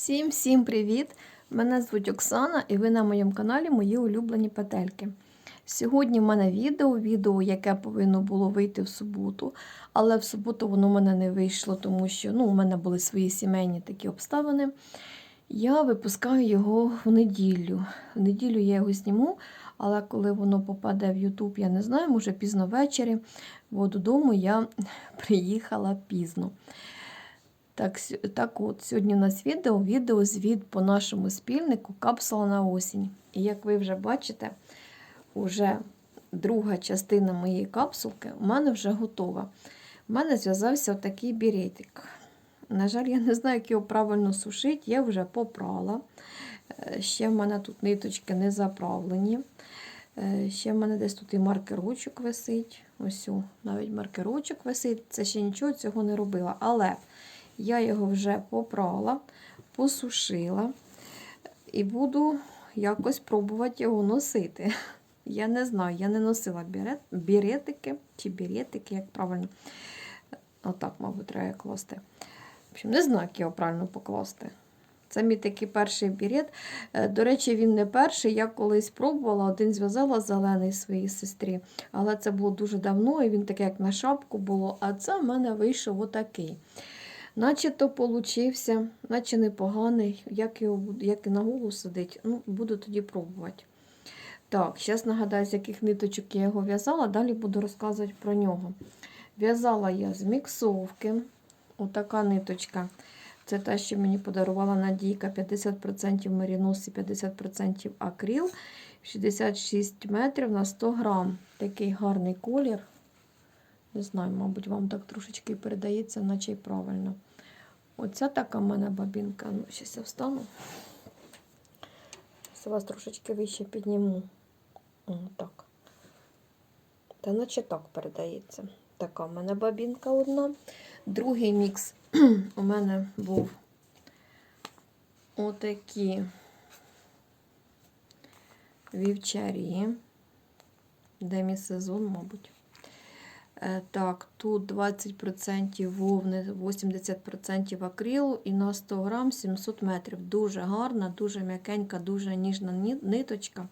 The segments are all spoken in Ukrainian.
Всім-всім привіт! Мене звуть Оксана і ви на моєму каналі Мої улюблені петельки. Сьогодні в мене відео, відео, яке повинно було вийти в суботу, але в суботу воно в мене не вийшло, тому що ну, у мене були свої сімейні такі обставини. Я випускаю його в неділю. В неділю я його зніму, але коли воно попаде в YouTube, я не знаю, може пізно ввечері, бо додому я приїхала пізно. Так, так от, сьогодні у нас відео, відео звіт по нашому спільнику Капсула на осінь. І як ви вже бачите, уже друга частина моєї капсулки у мене вже готова. У мене зв'язався такий біретик. На жаль, я не знаю, як його правильно сушити, я вже попрала. Е, Ще в мене тут ниточки не заправлені. Е, Ще в мене десь тут і маркерочок висить. Ось навіть маркерочок висить. Це ще нічого цього не робила. Але я його вже попрала, посушила і буду якось пробувати його носити. Я не знаю, я не носила бірет, біретики чи біретики, як правильно. Отак, мабуть, треба класти. В общем, не знаю, як його правильно покласти. Це мій такий перший бірет. Е, До речі, він не перший. Я колись пробувала, один зв'язала зелений своїй сестрі, але це було дуже давно, і він такий, як на шапку було. А це в мене вийшов отакий. Наче то получився, наче непоганий, як, його, як і на голову сидить, ну, буду тоді пробувати. Так, зараз нагадаю, з яких ниточок я його в'язала, далі буду розказувати про нього. В'язала я з міксовки. Отака ниточка. Це те, що мені подарувала Надійка 50% мерінос і 50% акрил. 66 метрів на 100 грам. Такий гарний колір. Не знаю, мабуть, вам так трошечки передається, наче й правильно. Оця така в мене бабінка. Ну, зараз я встану. Зараз вас трошечки вище підніму. О, так. Та наче так передається. Така в мене бабінка одна. Другий мікс у мене був отакі вівчарі. Демі-сезон, мабуть. Е, Так, тут 20% вовни, 80% акрилу і на 100 грам 700 метрів. Дуже гарна, дуже м'якенька, дуже ніжна ниточка.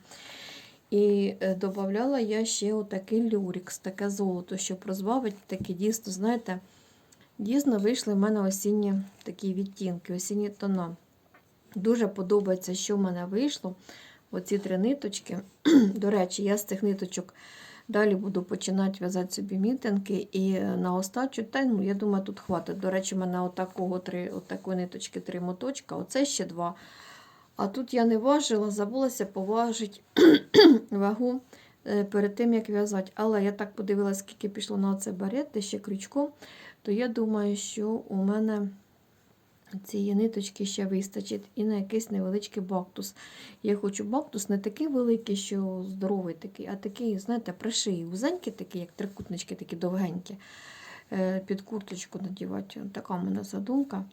І е, додавала я ще отакий люрікс, таке золото, щоб розбавити такі дійсно, знаєте, дійсно вийшли в мене осінні такі відтінки, осінні тона. Дуже подобається, що в мене вийшло. Оці три ниточки. До речі, я з цих ниточок далі буду починати в'язати собі мітинги і на остачу, та ну, я думаю, тут хватить. До речі, в мене отакого три, отакої ниточки три моточка, оце ще два. А тут я не важила, забулася поважити вагу е, перед тим, як в'язати. Але я так подивилася, скільки пішло на це барет, ще крючком, то я думаю, що у мене цієї ниточки ще вистачить і на якийсь невеличкий бактус. Я хочу бактус не такий великий, що здоровий такий, а такий, знаєте, при шиї, вузенький такий, як трикутнички, такі довгенькі. Е, Під курточку надівати. Така в мене задумка.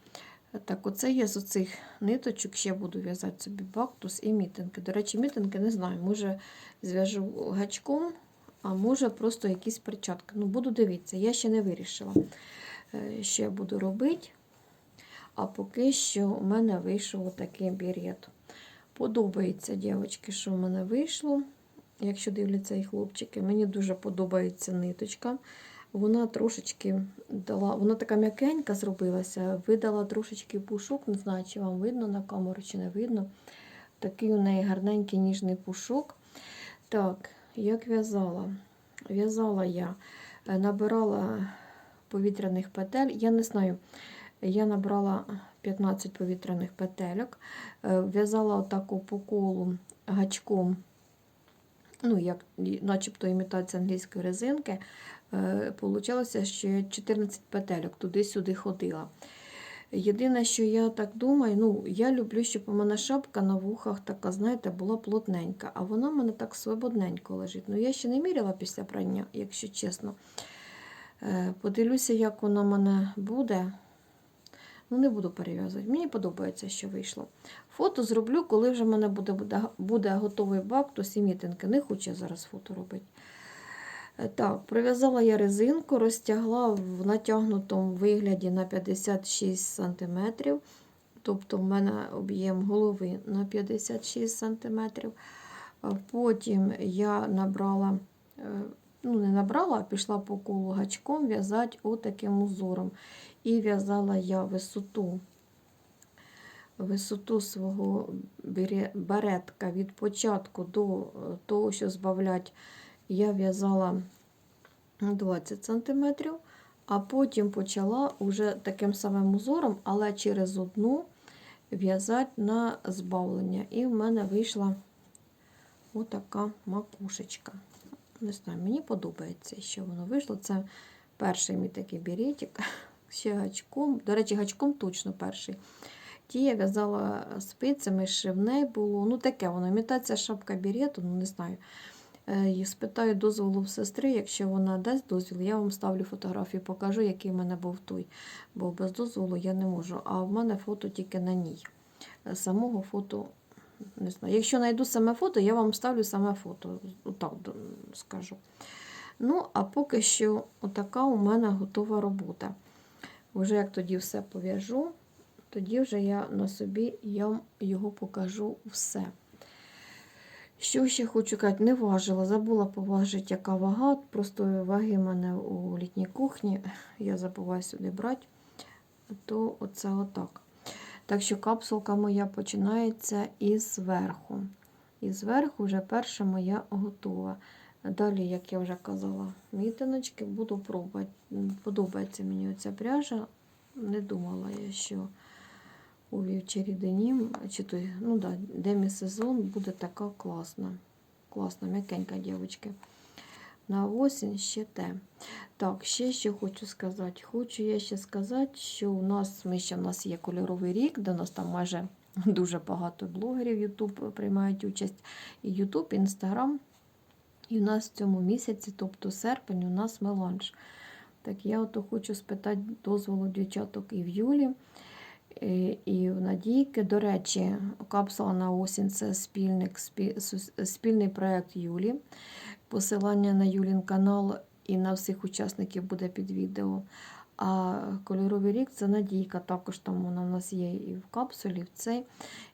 Так, оце я з оцих ниточок ще буду в'язати собі бактус і мітинки. До речі, мітинки не знаю, може зв'яжу гачком, а може просто якісь перчатки. Ну, буду дивитися, я ще не вирішила, е, що я буду робити. А поки що у мене вийшов отакий бірет. Подобається, дівчатки, що в мене вийшло. Якщо дивляться і хлопчики, мені дуже подобається ниточка. Вона трошечки дала, вона така м'якенька зробилася, видала трошечки пушок, не знаю, чи вам видно на камеру, чи не видно. Такий у неї гарненький ніжний пушок. Так, як в'язала? В'язала я, е, набирала повітряних петель. Я не знаю, я набрала 15 повітряних петельок, е, в'язала отаку по колу гачком, ну, як, начебто імітація англійської резинки. Е, Получалося, що я 14 петельок туди-сюди ходила. Єдине, що я так думаю, ну, я люблю, щоб у мене шапка на вухах така, знаєте, була плотненька, а вона в мене так свободненько лежить. Ну, я ще не міряла після прання, якщо чесно. Е, Подивлюся, як вона в мене буде. Ну, не буду перев'язувати. Мені подобається, що вийшло. Фото зроблю, коли вже в мене буде, буде, готовий бактус і мітинки. Не хочу я зараз фото робити. Е, Так, прив'язала я резинку, розтягла в натягнутому вигляді на 56 см. Тобто в мене об'єм голови на 56 см. Потім я набрала, е, ну не набрала, а пішла по колу гачком в'язати отаким узором. І в'язала я висоту, висоту свого бере- баретка від початку до того, що збавлять, я в'язала 20 см, а потім почала уже таким самим узором, але через одну в'язати на збавлення. І в мене вийшла отака макушечка. Не знаю, мені подобається, що воно вийшло. Це перший мій такий беретик. Ще гачком. До речі, гачком точно перший. Ті я в'язала спицями, шивне було. Ну, таке воно, імітація шапка берету, ну не знаю. Е, І спитаю дозволу в сестри, якщо вона дасть дозвіл, я вам ставлю фотографію, покажу, який в мене був той. Бо без дозволу я не можу. А в мене фото тільки на ній. Е, Самого фото не знаю. Якщо знайду саме фото, я вам ставлю саме фото. Отак скажу. Ну, а поки що отака у мене готова робота. Вже як тоді все пов'яжу, тоді вже я на собі я його покажу все. Що ще хочу сказати, не важила, забула поважити, яка вага. Просто ваги в мене у літній кухні, я забуваю сюди брати, то оце отак. Так що капсулка моя починається із верху. І зверху вже перша моя готова. Далі, як я вже казала, мітиночки буду пробувати. Подобається мені оця пряжа. Не думала я, що у вівчарі денім, чи той, ну да, демі-сезон буде така класна. Класна, м'якенька, дівчатки. На осінь ще те. Так, ще що хочу сказати. Хочу я ще сказати, що у нас, ми ще в нас є кольоровий рік, де у нас там майже дуже багато блогерів YouTube приймають участь. І YouTube, Instagram. І у нас в цьому місяці, тобто серпень, у нас меланж. Так я ото хочу спитати дозволу дівчаток і в Юлі, і- і в Надійки. До речі, капсула на осінь це спільник, спі- спільний проєкт Юлі. Посилання на Юлін канал і на всіх учасників буде під відео. А кольоровий рік це Надійка, також там вона в нас є і в капсулі, в цей.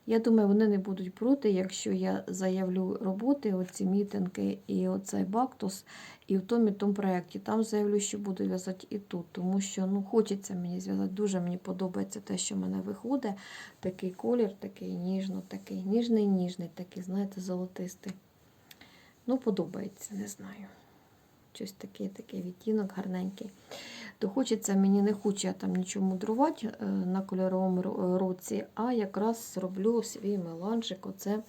Я думаю, вони не будуть проти, якщо я заявлю роботи, оці мітинги і оцей бактус, і в тому і тому проєкті. Там заявлю, що буду в'язати і тут, тому що ну, хочеться мені зв'язати. Дуже мені подобається те, що в мене виходить. Такий колір, такий ніжно, такий ніжний, ніжний, такий, знаєте, золотистий. Ну, подобається, не знаю. Щось таке, такий відтінок гарненький. То хочеться, мені не хочу я там нічого мудрувати е, на кольоровому ро- році, а якраз зроблю свій меланжик оце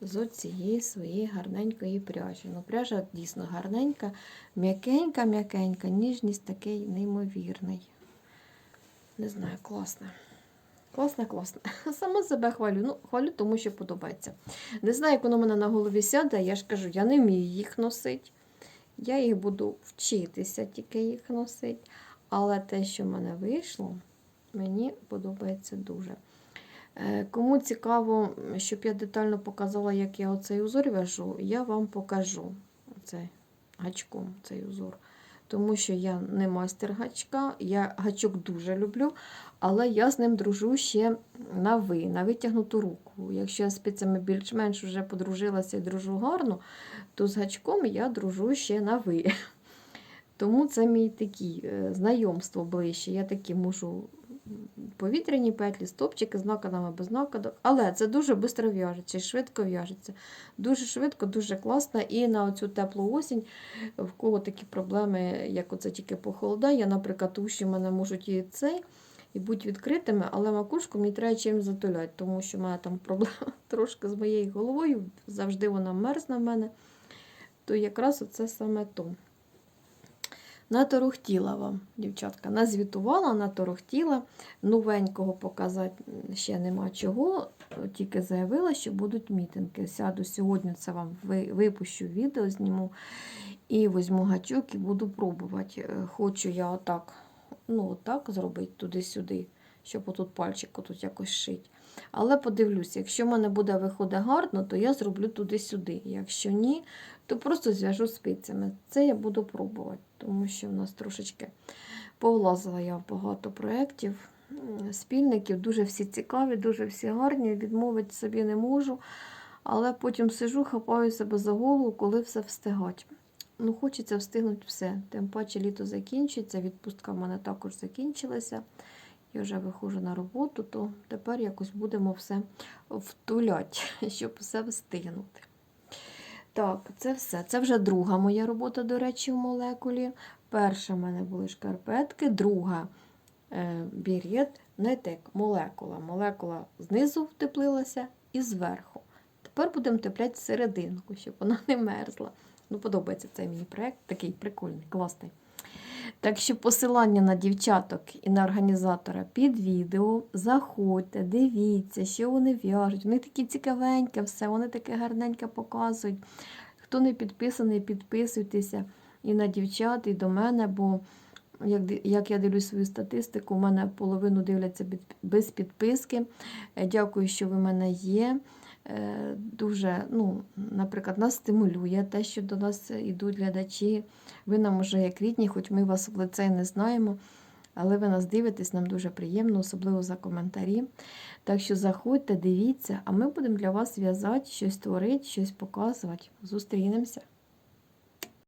з оцієї своєї гарненької пряжі. Ну, пряжа дійсно гарненька, м'якенька, м'якенька, ніжність такий неймовірний. Не знаю, класна. Класна, класна. Сама себе хвалю. Ну, хвалю, тому що подобається. Не знаю, як воно мене на голові сяде, я ж кажу, я не вмію їх носити. Я їх буду вчитися тільки їх носити. Але те, що в мене вийшло, мені подобається дуже. Е, Кому цікаво, щоб я детально показала, як я оцей узор в'яжу, я вам покажу оцей гачком цей узор. Тому що я не майстер гачка, я гачок дуже люблю, але я з ним дружу ще на ви, на витягнуту руку. Якщо я з спицями більш-менш вже подружилася і дружу гарно, то з гачком я дружу ще на ви. Тому це мій такі е, знайомство ближче. Я такі можу повітряні петлі, стопчики з накидами без накидок. Але це дуже швидко в'яжеться і швидко в'яжеться. Дуже швидко, дуже класно. І на цю теплу осінь, в кого такі проблеми, як оце тільки похолодає, наприклад, уші в мене можуть і цей. І будь відкритими, але макушку мені треба чим затуляти, тому що в мене там проблема трошки з моєю головою, завжди вона мерзне в мене. То якраз оце саме то. Наторохтіла вам, дівчатка, назвітувала, наторохтіла. Новенького показати ще нема чого, тільки заявила, що будуть мітинги. Сяду сьогодні, це вам випущу відео, зніму і візьму гачок і буду пробувати. Е, Хочу я отак, ну, отак зробити туди-сюди, щоб отут пальчик отут якось шить. Але подивлюся, якщо в мене буде виходить гарно, то я зроблю туди-сюди. Якщо ні, то просто зв'яжу спицями. Це я буду пробувати, тому що в нас трошечки повлазила я в багато проєктів. спільників. Дуже всі цікаві, дуже всі гарні. Відмовити собі не можу. Але потім сижу, хапаю себе за голову, коли все встигать. Ну, хочеться встигнути все. Тим паче літо закінчується, відпустка в мене також закінчилася. Я вже виходжу на роботу, то тепер якось будемо все втуляти, щоб все встигнути. Так, це все. Це вже друга моя робота, до речі, в молекулі. Перша в мене були шкарпетки, друга е, бірет, нитик, молекула. Молекула знизу втеплилася і зверху. Тепер будемо тепляти серединку, щоб вона не мерзла. Ну, подобається цей мій проєкт, такий прикольний, класний. Так що посилання на дівчаток і на організатора під відео. Заходьте, дивіться, що вони в'яжуть. Вони такі цікавенькі, все, вони таке гарненьке показують. Хто не підписаний, підписуйтеся і на дівчат, і до мене, бо як, як я дивлюсь свою статистику, у мене половину дивляться без підписки. Е, Дякую, що ви в мене є. Е, Дуже, ну, наприклад, нас стимулює те, що до нас йдуть глядачі. Ви нам уже як рідні, хоч ми вас в лице не знаємо, але ви нас дивитесь, нам дуже приємно, особливо за коментарі. Так що заходьте, дивіться, а ми будемо для вас в'язати, щось творити, щось показувати. Зустрінемося.